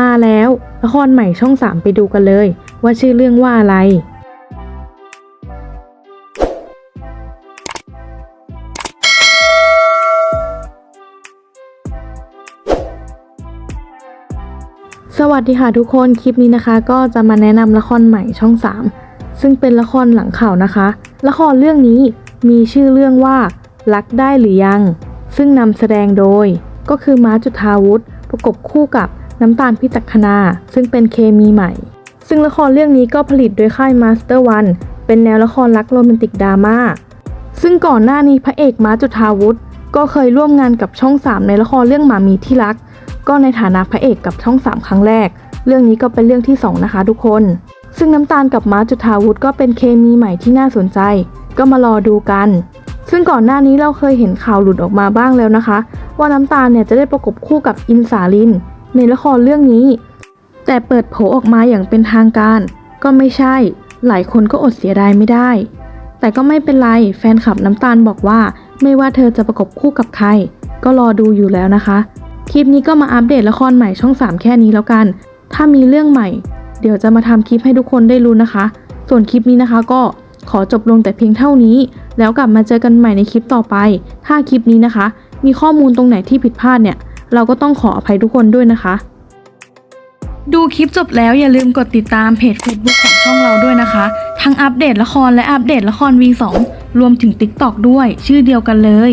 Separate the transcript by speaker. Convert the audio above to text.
Speaker 1: มาแล้วละครใหม่ช่อง3ไปดูกันเลย ว่าชื่อเรื่องว่าอะไร สวัสดีค่ะทุกคนคลิปนี้นะคะ ก็จะมาแนะนำละครใหม่ช่อง 3 ซึ่งเป็นละครหลังข่าวนะคะ ละครเรื่องนี้มีชื่อเรื่องว่า รักได้หรือยัง ซึ่งนำแสดงโดย ก็คือม้าจุธาวุฒิประกบคู่กับ น้ำตาลพิจักคณาซึ่งเป็นเคมีใหม่ ซึ่งละครเรื่องนี้ก็ผลิตโดยค่ายมาสเตอร์วันเป็นแนวละครรักโรแมนติกดราม่าซึ่งก่อนหน้านี้พระเอกม้าจุธาวุฒิก็เคยร่วมงานกับช่อง3ในละครเรื่องหมามีที่รัก ก็ในฐานะพระเอกกับช่อง3ครั้งแรก เรื่องนี้ก็เป็นเรื่องที่ 2 นะคะทุกคน ซึ่งน้ำตาลกับม้าจุธาวุฒิก็เป็นเคมีใหม่ที่น่าสนใจ ก็มารอดูกัน ซึ่งก่อนหน้านี้เราเคยเห็นข่าวหลุดออกมาบ้างแล้วนะคะ ว่าน้ำตาลเนี่ยจะได้ประกบคู่กับอินสาลิน ในละครเรื่องนี้ แต่เปิดโผออกมาอย่างเป็นทางการ ก็ไม่ใช่ หลายคนก็อดเสียดายไม่ได้ แต่ก็ไม่เป็นไรแฟนคลับน้ำตาลบอกว่า ไม่ว่าเธอจะประกบคู่กับใคร ก็รอดูอยู่แล้วนะคะ คลิปนี้ก็มาอัปเดตละครใหม่ช่อง 3 แค่นี้แล้วกัน ถ้ามีเรื่องใหม่ เดี๋ยวจะมาทำคลิปให้ทุกคนได้รู้นะคะ ส่วนคลิปนี้นะคะก็ขอจบลงแต่เพียงเท่านี้ แล้วกลับมาเจอกันใหม่ในคลิปต่อไป ถ้าคลิปนี้นะคะ มีข้อมูลตรงไหนที่ผิดพลาดเนี่ย เราก็ต้องขออภัยทุกคนด้วยนะคะ ดูคลิปจบแล้วอย่าลืมกดติดตามเพจ Facebook ของช่องเราด้วยนะคะ ทั้งอัปเดตละครและอัปเดตละคร V2 รวมถึง TikTok ด้วย ชื่อเดียวกันเลย